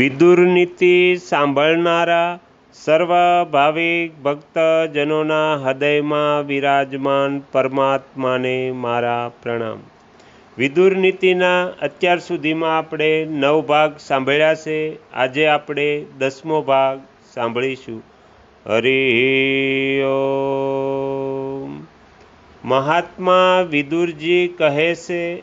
વિદુર નીતિ સાંભળનારા સર્વ ભાવિક ભક્તજનોના હૃદયમાં વિરાજમાન પરમાત્માને મારા પ્રણામ. વિદુર નીતિના અત્યાર સુધીમાં આપણે નવ ભાગ સાંભળ્યા છે. આજે આપણે દસમો ભાગ સાંભળીશું. હરિ મહાત્મા વિદુરજી કહે છે,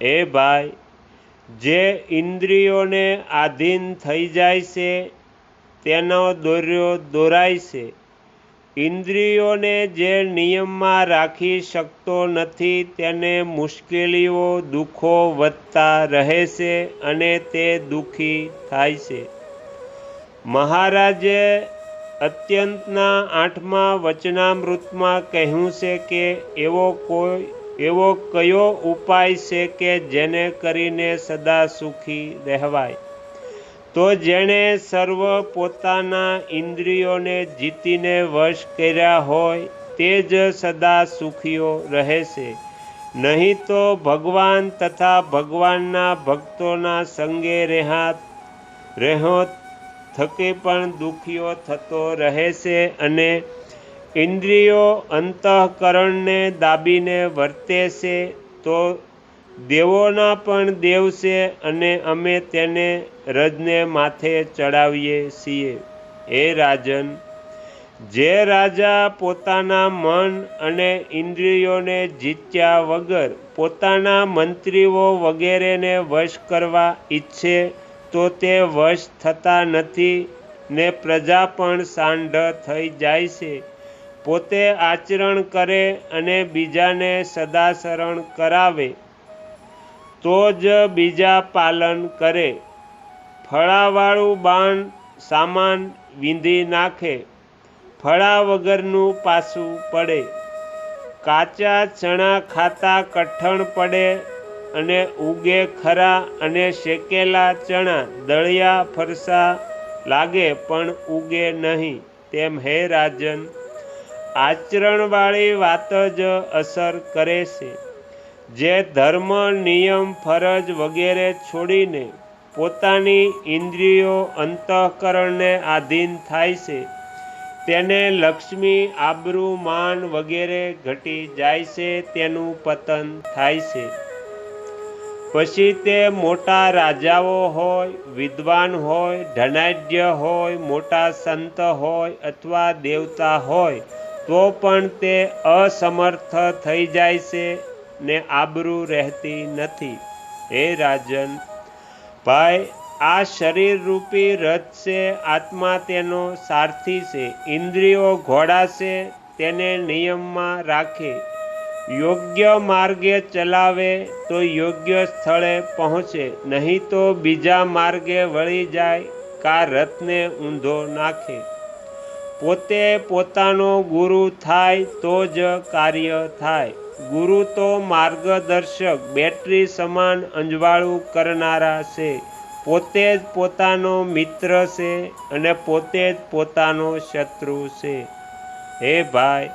એ ભાઈ જે ઇન્દ્રિયોને આધીન થઈ જાય છે, તેનો દોર્યો દોરાય છે. ઇન્દ્રિયોને જે નિયમમાં રાખી શકતો નથી, તેને મુશ્કેલીઓ, દુઃખો વધતા રહે છે અને તે દુઃખી થાય છે. મહારાજે અત્યંતના આઠમા વચનામૃતમાં કહ્યું છે કે એવો કોઈ એવો કયો ઉપાય છે કે જેને કરીને સદા સુખી રહેવાય? તો જેણે સર્વ પોતાના ઇન્દ્રિયોને જીતીને વશ કર્યા હોય, તે જ સદા સુખીઓ રહેશે. નહીં તો ભગવાન તથા ભગવાનના ભક્તોના સંગે રહ્યા રહ્યો થકી પણ દુખીઓ થતો રહેશે અને ઇન્દ્રિયો અંતઃકરણને દાબીને વર્તે છે, તો દેવોના પણ દેવ છે અને અમે તેને રજને માથે ચડાવીએ છીએ. એ રાજન, જે રાજા પોતાના મન અને ઇન્દ્રિયોને જીત્યા વગર પોતાના મંત્રીઓ વગેરેને વશ કરવા ઈચ્છે, તો તે વશ થતા નથી ને પ્રજા પણ સાંઢ થઈ જાય છે. પોતે આચરણ કરે અને બીજાને સદાસરણ કરાવે, તો જ બીજા પાલન કરે. ફળાવાળું બાણ સામાન વીંધી નાખે, ફળા વગરનું પાછું પડે. કાચા ચણા ખાતા કઠણ પડે અને ઉગે ખરા અને શેકેલા ચણા દળિયા ફરસા લાગે, પણ ઉગે નહીં. તેમ હે રાજન આચરણવાળી વાત જ અસર કરે છે. જે ધર્મ, નિયમ, ફરજ વગેરે છોડીને પોતાની ઇન્દ્રિયો અંતઃકરણને આધીન થાય છે, તેને લક્ષ્મી, આબરૂ, માન વગેરે ઘટી જાય છે, તેનું પતન થાય છે. પછી તે મોટા રાજાઓ હોય, વિદ્વાન હોય, ધનાઢ્ય હોય, મોટા સંત હોય અથવા દેવતા હોય તો પણ તે અસમર્થ થઈ જાય છે ને આબરૂ રહેતી નથી. હે રાજન, ભાઈ, આ શરીર રૂપી રથ છે, આત્મા તેનો સારથી છે, ઇન્દ્રિયો ઘોડા છે, તેને નિયમમાં રાખે. યોગ્ય માર્ગે ચલાવે તો યોગ્ય સ્થળે પહોંચે, નહીં તો બીજા માર્ગે વળી જાય, કા રથને ઊંધો નાખે. પોતે પોતાનો ગુરુ થાય તો જ કાર્ય થાય. ગુરુ તો માર્ગદર્શક, બેટરી સમાન અંજવાળું કરનારા છે. પોતે જ પોતાનો મિત્ર છે અને પોતે જ પોતાનો શત્રુ છે. હે ભાઈ,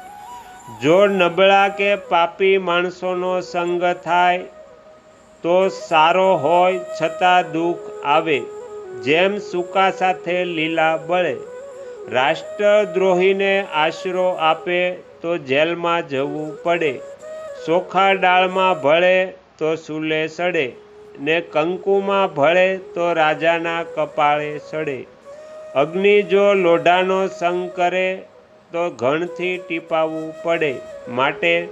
જો નબળા કે પાપી માણસોનો સંગ થાય, તો સારો હોય છતાં દુઃખ આવે. જેમ સૂકા સાથે લીલા બળે રાષ્ટ્રદ્રોહીને આશરો આપે તો જેલમાં જવું પડે. ચોખા ડાળમાં ભળે તો સૂલે સડે ને કંકુમાં ભળે તો રાજાના કપાળે સડે. અગ્નિ જો લોઢાનો સંગ કરે તો ઘણથી ટીપાવવું પડે. માટે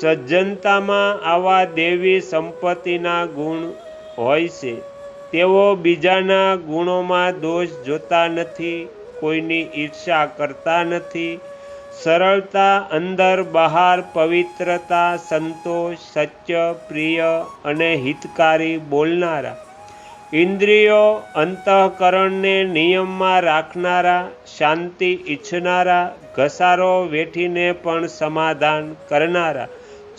સજ્જનતામાં આવા દેવી સંપત્તિના ગુણ હોય છે. તેઓ બીજાના ગુણોમાં દોષ જોતા નથી. કોઈની ઈર્ષા કરતા નથી. સરળતા અંદર બહાર પવિત્રતા, સંતોષ, સત્ય, પ્રિય અને હિતકારી બોલનારા. ઇન્દ્રિયો અંતઃકરણને નિયમમાં રાખનારા, શાંતિ ઈચ્છનારા, ઘસારો વેઠીને પણ સમાધાન કરનારા.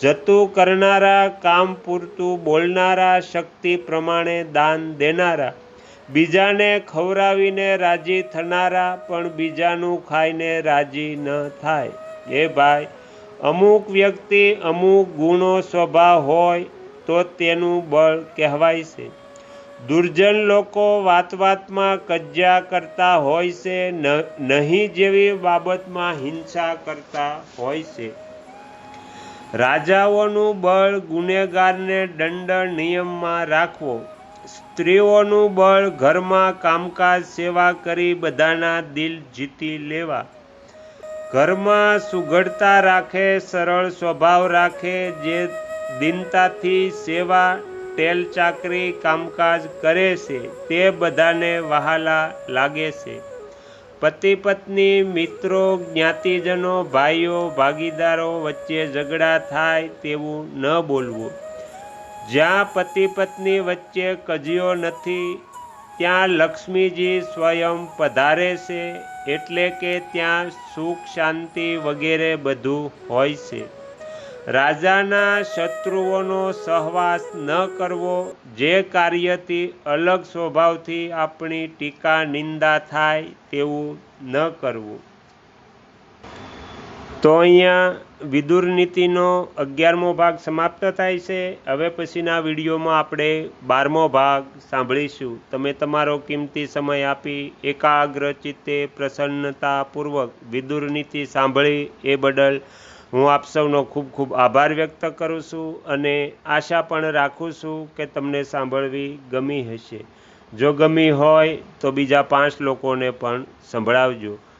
જતું કરનારા, કામ પૂરતું બોલનારા, શક્તિ પ્રમાણે દાન દેનારા. બીજાને ખવડાવીને રાજી થનારા, પણ બીજાનું ખાઈને રાજી ન થાય. એ ભાઈ, અમુક વ્યક્તિ અમુક ગુણો સ્વભાવ હોય, તો તેનું બળ કહેવાય છે. દુર્જન લોકો વાત વાતમાં કજ્જા કરતા હોય છે નહીં જેવી બાબતમાં હિંસા કરતા હોય છે. રાજાઓનું બળ ગુનેગારને દંડ નિયમમાં રાખવો. સ્ત્રીઓનું બળ, ઘરમાં કામકાજ, સેવા કરી બધાના દિલ જીતી લેવા. ઘરમાં સુઘડતા રાખે, સરળ સ્વભાવ રાખે, જે દિનતાથી સેવા ટેલ ચાકરી, કામકાજ કરે છે, તે બધાને વહાલા લાગે છે. પતિ પત્ની, મિત્રો, જ્ઞાતિજનો, ભાઈઓ, ભાગીદારો વચ્ચે ઝઘડા થાય તેવું ન બોલવું. જ્યાં પતિ પત્ની વચ્ચે કજિયો નથી, ત્યાં લક્ષ્મીજી સ્વયં પધારે છે, એટલે કે ત્યાં સુખ, શાંતિ વગેરે બધું હોય છે. રાજાના શત્રુઓનો સહવાસ ન કરવો, જે કાર્યથી અલગ સ્વભાવથી આપણી ટીકા નિંદા થાય તેવું ન કરવું. તો અહીંયા વિદુર નીતિનો અગિયારમો ભાગ સમાપ્ત થાય છે. હવે પછીના વિડીયોમાં આપણે બારમો ભાગ સાંભળીશું. તમે તમારો કિંમતી સમય આપી એકાગ્ર ચિત્તે પ્રસન્નતાપૂર્વક વિદુર નીતિ સાંભળી એ બદલ હું આપ સૌનો ખૂબ ખૂબ આભાર વ્યક્ત કરું છું અને આશા પણ રાખું છું કે તમને સાંભળવી ગમી હશે. જો ગમી હોય તો બીજા પાંચ લોકોને પણ સંભળાવજો.